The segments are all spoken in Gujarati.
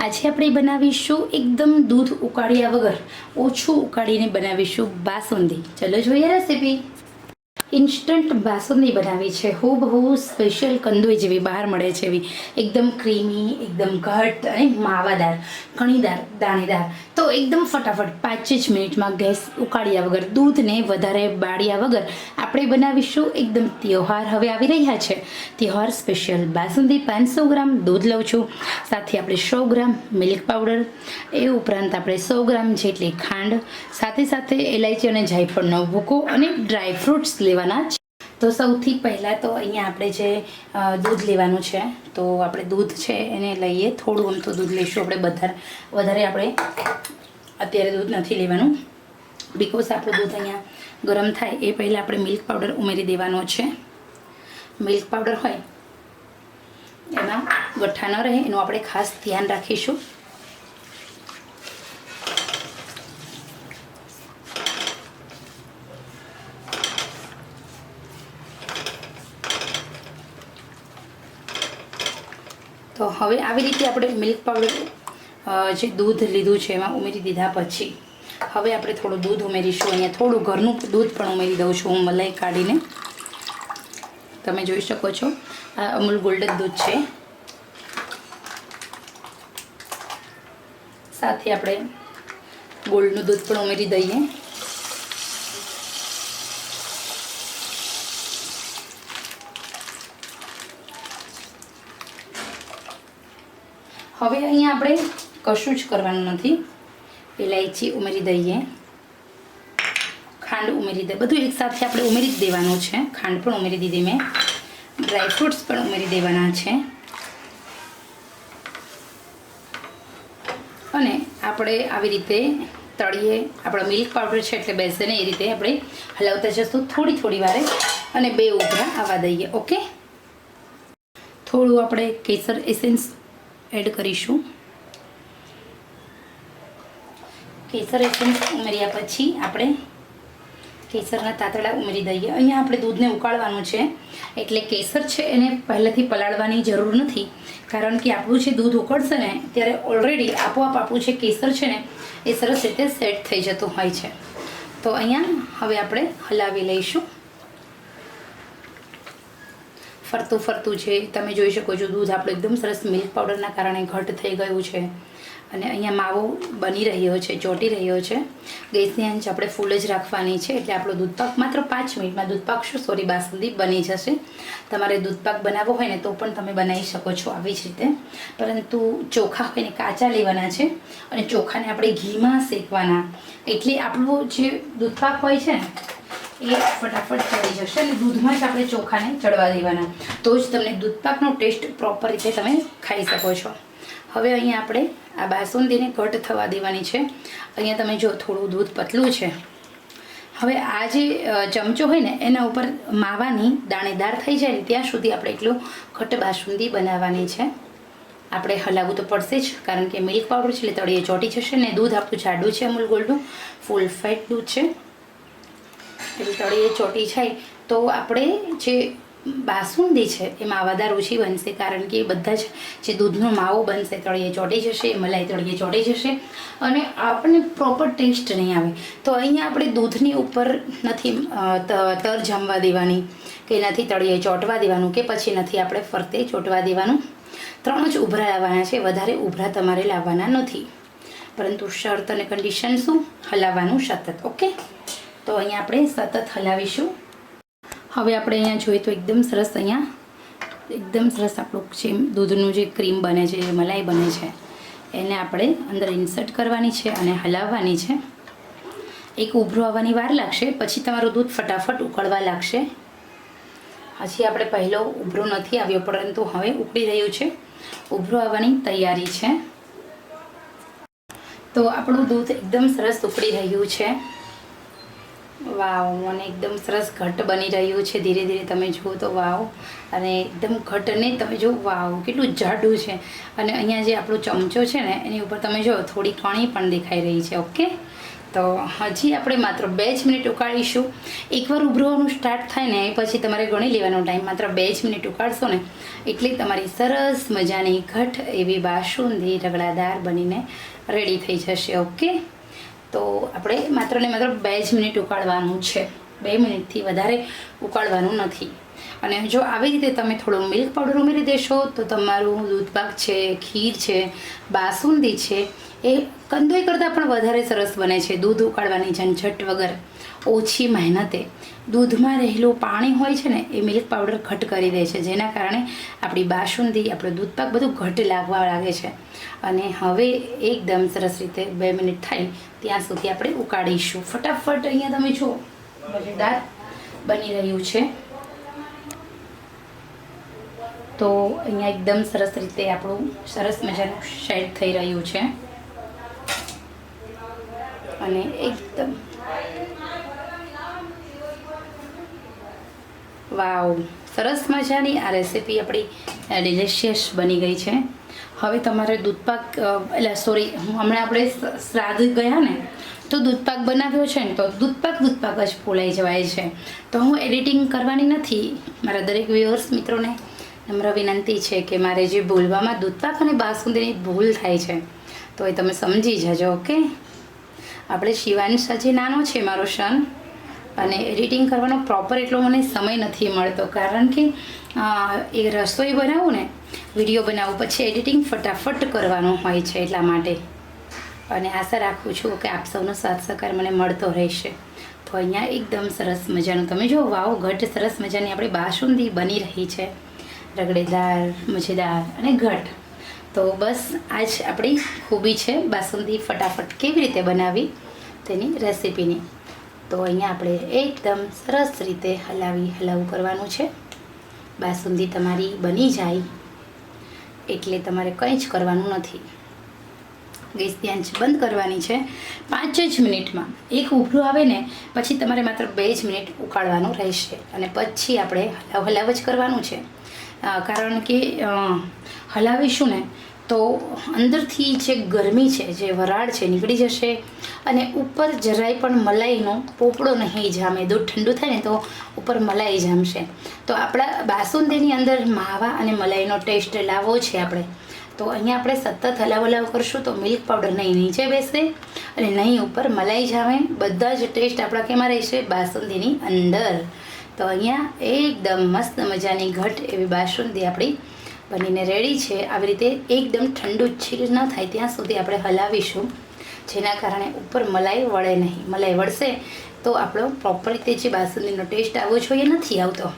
આજે આપણે બનાવીશું એકદમ દૂધ ઉકાળ્યા વગર ઓછું ઉકાળીને બનાવીશું બાસુંદી. ચલો જોઈએ રેસીપી ઇન્સ્ટન્ટ બાસુંદી બનાવી છે. હૂબહુ સ્પેશિયલ કંદોઈ જેવી બહાર મળે છે એવી. એકદમ ક્રીમી એકદમ ઘટ અને માવાદાર કણીદાર દાણેદાર. તો એકદમ ફટાફટ પાંચ જ મિનિટમાં ગેસ ઉકાળ્યા વગર, દૂધને વધારે બાળ્યા વગર આપણે બનાવીશું એકદમ ત્યોહાર. હવે આવી રહ્યા છે. ત્યોહાર સ્પેશિયલ બાસુંદી પાંચસો ગ્રામ દૂધ લઉં છું. સાથે આપણે સો ગ્રામ મિલ્ક પાવડર એ ઉપરાંત આપણે સો ગ્રામ જેટલી ખાંડ. સાથે સાથે એલાયચી અને જાયફળનો ભૂકો અને ડ્રાય ફ્રૂટ્સ લેવાના છે તો સૌથી પહેલાં તો અહીંયા આપણે જે દૂધ લેવાનું છે, તો આપણે દૂધ છે એને લઈએ, થોડું તો દૂધ લઈશું આપણે બધા વધારે આપણે અત્યારે દૂધ નથી લેવાનું. બિકોઝ આપણું દૂધ અહીંયા ગરમ થાય, એ પહેલાં આપણે મિલ્ક પાવડર ઉમેરી દેવાનો છે. મિલ્ક પાવડર હોય, એમાં ગઠ્ઠા ન રહે, એનું આપણે ખાસ ધ્યાન રાખીશું. તો હવે આવી રીતે આપણે મિલ્ક પાવડર જે દૂધ લીધું છે એમાં ઉમેરી દીધા પછી, હવે આપણે થોડું દૂધ ઉમેરીશું. અહીંયા થોડું ઘરનું દૂધ પણ ઉમેરી દઉં છું હું મલાઈ કાઢીને. તમે જોઈ શકો છો, આ અમૂલ ગોલ્ડન દૂધ છે. સાથે આપણે ગોલ્ડનું દૂધ પણ ઉમેરી દઈએ. હવે અહીંયા આપણે કશું જ કરવાનું નથી. ઇલાયચી ઉમેરી દઈએ. ખાંડ ઉમેરી દે. બધું એકસાથે આપણે ઉમેરી જ દેવાનું છે. ખાંડ પણ ઉમેરી દીધી મેં. ડ્રાય ફ્રૂટ્સ પણ ઉમેરી દેવાના છે. અને આપણે આવી રીતે તળીએ. આપણો મિલ્ક પાવડર છે એટલે બેસે ને એ રીતે આપણે હલાવતા જશું થોડી થોડી વારે. અને બે ઉભરા આવવા દઈએ. ઓકે થોડું આપણે કેસર એસેન્સ એડ કરીશું. કેસર એસન્સ ઉમેર્યા પછી આપણે કેસરના તાતડા ઉમેરી દઈએ. અહીંયા આપણે દૂધને ઉકાળવાનું છે. એટલે કેસર છે એને પહેલેથી પલાળવાની જરૂર નથી. કારણ કે આપણું જે દૂધ ઉકળશે ને, ત્યારે ઓલરેડી આપોઆપ આપણું જે કેસર છે ને, એ સરસ રીતે સેટ થઈ જતું હોય છે. તો અહીંયા હવે આપણે હલાવી લઈશું. ફરતું ફરતું છે, તમે જોઈ શકો છો, દૂધ આપણું એકદમ સરસ મિલ્ક પાવડરના કારણે ઘટ થઈ ગયું છે. અને અહીંયા માવો બની રહ્યો છે, ચોંટી રહ્યો છે. ગેસની આંચ આપણે ફૂલ જ રાખવાની છે, એટલે આપણો દૂધપાક માત્ર પાંચ મિનિટમાં, દૂધપાક શું? સોરી બાસુંદી બની જશે. તમારે દૂધપાક બનાવવો હોય ને, તો પણ તમે બનાવી શકો છો આવી જ રીતે. પરંતુ ચોખા હોય ને કાચા લેવાના છે, અને ચોખાને આપણે ઘીમાં શેકવાના. એટલે આપણું જે દૂધપાક હોય છે ને એ ફટાફટ ચડી જશે અને દૂધમાં જ આપણે ચોખાને ચડવા દેવાના. તો જ તમને દૂધપાકનો ટેસ્ટ પ્રોપર રીતે તમે ખાઈ શકો છો. હવે અહીંયા આપણે આ બાસુંદીને ઘટ થવા દેવાની છે. અહીંયા તમે જો થોડું દૂધ પતલું છે. હવે આ જે ચમચો હોય ને, એના ઉપર માવાની દાણેદાર થઈ જાય ત્યાં સુધી આપણે એટલું ઘટ બાસુંદી બનાવવાની છે. આપણે હલાવવું તો પડશે જ, કારણ કે મિલ્ક પાવડર છે એટલે તળીએ ચોટી જશે ને દૂધ આપણું જાડું છે, અમૂલ ગોલ્ડનું. ફૂલ ફેટ દૂધ છે. એટલે તળીએ ચોટી જાય તો આપણે જે બાસુંદી છે, એ માવાદાર ઓછી બનશે કારણ કે બધા જ જે દૂધનો માવો બનશે તળીએ ચોટી જશે મલાઈ તળીએ ચોટી જશે અને આપણને પ્રોપર ટેસ્ટ નહીં આવે. તો અહીંયા આપણે દૂધની ઉપર નથી તર જામવા દેવાની કે નથી તળીએ ચોંટવા દેવાનું કે પછી નથી આપણે ફરતે ચોંટવા દેવાનું. ત્રણ જ ઉભરા લાવવાના છે, વધારે ઉભરા તમારે લાવવાના નથી. પરંતુ શરત અને કન્ડિશન શું? હલાવવાનું સતત, ઓકે? તો અહીંયા આપણે સતત હલાવીશું. હવે આપણે અહીંયા જોઈએ તો એકદમ સરસ અહીંયા, એકદમ સરસ આપણું જે દૂધનું જે ક્રીમ બને છે, જે મલાઈ બને છે, એને આપણે અંદર ઇન્સર્ટ કરવાની છે અને હલાવવાની છે. એક ઉભરો આવવાની વાર લાગશે, પછી તમારું દૂધ ફટાફટ ઉકળવા લાગશે. હજી આપણે પહેલો ઉભરો નથી આવ્યો, પરંતુ હવે ઉકળી રહ્યું છે. ઉભરો આવવાની તૈયારી છે. તો આપણું દૂધ એકદમ સરસ ઉકળી રહ્યું છે. વાવ, મને એકદમ સરસ ઘટ બની રહ્યું છે. ધીરે ધીરે તમે જુઓ તો વાવ. અને એકદમ ઘટને તમે જો વાવ, કેટલું જાડું છે. અને અહીંયા જે આપણો ચમચો છે ને, એની ઉપર તમે જો થોડી કણી પણ દેખાઈ રહી છે, ઓકે? તો હજી આપણે માત્ર બે જ મિનિટ ઉકાળીશું. એકવાર ઉભરવાનું સ્ટાર્ટ થાય ને, પછી તમારે ગણી લેવાનો ટાઈમ માત્ર બે જ મિનિટ ઉકાળશો ને, એટલે તમારી સરસ મજાની ઘટ એવી બાસુંદી રગડાદાર બનીને રેડી થઈ જશે, ઓકે? તો આપણે માત્ર ને માત્ર બે જ મિનિટ ઉકાળવાનું છે. બે મિનિટથી વધારે ઉકાળવાનું નથી. અને જો આવી રીતે તમે થોડો મિલ્ક પાવડર ઉમેરી દેશો, તો તમારું દૂધપાક છે, ખીર છે, બાસુંદી છે, એ કંદોઈ કરતાં પણ વધારે સરસ બને છે દૂધ ઉકાળવાની ઝંઝટ વગર. ઓછી મહેનતે. દૂધમાં રહેલું પાણી હોય છે ને, એ મિલ્ક પાવડર ઘટ કરી દે છે, જેના કારણે આપણી બાસુંદી, આપણો દૂધપાક બધું ઘટ લાગવા લાગે છે. અને હવે એકદમ સરસ રીતે બે મિનિટ થાય, ત્યાં સુધી આપણે ઉકાળીશું. ફટાફટ અહીંયા તમે જુઓ. મજેદાર બની રહ્યું છે. તો અહીંયા એકદમ સરસ રીતે આપણું સરસ મજાનું શેડ થઈ રહ્યું છે. અને એકદમ વાવ. સરસ મજાની આ રેસીપી આપણી ડિલિશિયસ બની ગઈ છે. હવે તમારે દૂધપાક એટલે સોરી હમણાં આપણે શ્રાદ્ધ ગયા ને, તો દૂધપાક બનાવ્યો છે ને, તો દૂધપાક દૂધપાક જ ફોલાઈ જવાય છે. તો હું એડિટિંગ કરવાની નથી. મારા દરેક વ્યુઅર્સ મિત્રોને નમ્ર વિનંતી છે કે મારે જે બોલવામાં દૂધપાક અને બાસુંદીની ભૂલ થાય છે, તો એ તમે સમજી જજો, ઓકે? આપણે શિવાની સાજે નાનો છે મારો સન અને એડિટિંગ કરવાનો પ્રોપર એટલો મને સમય નથી મળતો. કારણ કે એ રસોઈ બનાવું ને, વીડિયો બનાવું, પછી એડિટિંગ ફટાફટ કરવાનું હોય છે એટલા માટે. અને આશા રાખું છું કે આપ સૌનો સાથ સહકાર મને મળતો રહેશે. તો અહીંયા એકદમ સરસ મજાનું, તમે જો, વાવ, ઘટ, સરસ મજાની આપણી બાસુંદી બની રહી છે. રગડેદાર, મજેદાર અને ઘટ. તો બસ આ જ આપણી ખૂબી છે બાસુંદી ફટાફટ કેવી રીતે બનાવી તેની રેસિપીની. તો અહીંયા આપણે એકદમ સરસ રીતે હલાવી, હલાવું કરવાનું છે. બાસુંદી તમારી બની જાય એટલે તમારે કંઈ જ કરવાનું નથી. ત્યાં જ બંધ કરવાની છે. પાંચ જ મિનિટમાં એક ઉભરું આવે ને, પછી તમારે માત્ર બે જ મિનિટ ઉકાળવાનું રહેશે અને પછી આપણે હલાવ હલાવ જ કરવાનું છે. કારણ કે હલાવીશું ને તો અંદરથી જે ગરમી છે, જે વરાળ છે, નીકળી જશે અને ઉપર જરાય પણ મલાઈનો પોપડો નહીં જામે. દૂધ ઠંડુ થાય ને તો ઉપર મલાઈ જામશે. તો આપણા બાસુંદીની અંદર માવા અને મલાઈનો ટેસ્ટ લાવવો છે આપણે. તો અહીંયા આપણે સતત હલાવ હલાવ કરશું તો મિલ્ક પાવડર નહીં નીચે બેસે અને નહીં ઉપર મલાઈ જામે. બધા જ ટેસ્ટ આપણા કેમાં રહેશે? બાસુંદીની અંદર. તો અહીંયા એકદમ મસ્ત મજાની ઘટ એવી બાસુંદી આપણી બનીને રેડી છે, આવી રીતે એકદમ ઠંડુ છીલ ન થાય ત્યાં સુધી આપણે હલાવીશું, જેના કારણે ઉપર મલાઈ વળે નહીં. મલાઈ વળશે તો આપણો પ્રોપર રીતે જે બાસુંદીનો ટેસ્ટ આવવો જોઈએ નથી આવતો.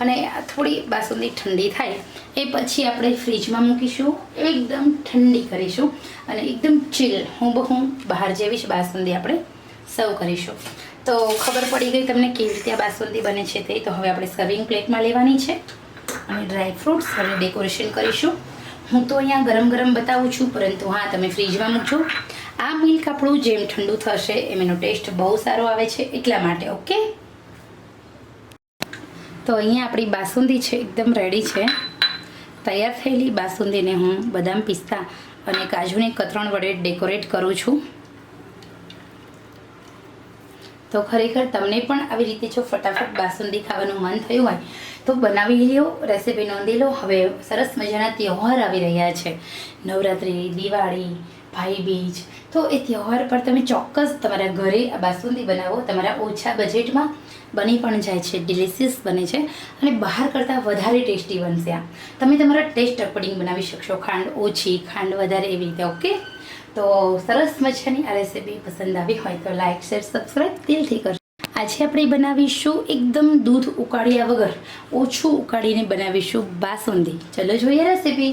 અને થોડી બાસુંદી ઠંડી થાય, એ પછી આપણે ફ્રીજમાં મૂકીશું, એકદમ ઠંડી કરીશું, અને એકદમ ચીલ હું બહુ બહાર જેવી જ બાસુંદી આપણે સર્વ કરીશું. તો ખબર પડી ગઈ તમને કેવી રીતે આ બાસુંદી બને છે તે, તો હવે આપણે સર્વિંગ પ્લેટમાં લેવાની છે. અને ડ્રાય ફ્રૂટ્સ અને ડેકોરેશન કરીશું. હું તો અહીંયા ગરમ ગરમ બતાવું છું, પરંતુ હા, તમે ફ્રીજમાં મૂકજો. આ મિલ્ક આપણું જેમ ઠંડુ થશે એમ એનો ટેસ્ટ બહુ સારો આવે છે, એટલા માટે ઓકે તો અહીંયા આપણી બાસુંદી છે, એકદમ રેડી છે. તૈયાર થયેલી બાસુંદીને હું બદામ પિસ્તા અને કાજુને કતરણ વડે ડેકોરેટ કરું છું. તો ખરેખર તમને પણ આવી રીતે જો ફટાફટ બાસુંદી ખાવાનું મન થયું હોય, તો બનાવી લો રેસીપી નોંધી લો. હવે સરસ મજાના તહેવાર આવી રહ્યા છે. નવરાત્રિ, દિવાળી, ભાઈ બીજ. તો એ તહેવાર પર તમે ચોક્કસ તમારા ઘરે આ બાસુંદી બનાવો. તમારા ઓછા બજેટમાં બની પણ જાય છે ડિલિશિયસ બને છે અને બહાર કરતાં વધારે ટેસ્ટી બનશે આ. તમે તમારા ટેસ્ટ અકોર્ડિંગ બનાવી શકશો. ખાંડ ઓછી, ખાંડ વધારે એવી રીતે ઓકે તો સરસ મજાની આ રેસીપી પસંદ આવી હોય તો લાઇક શેર સબસ્ક્રાઈબ દિલથી કરશો આજે આપણે બનાવીશું એકદમ દૂધ ઉકાળ્યા વગર ઓછું ઉકાળીને બનાવીશું બાસુંદી. ચલો જોઈએ રેસીપી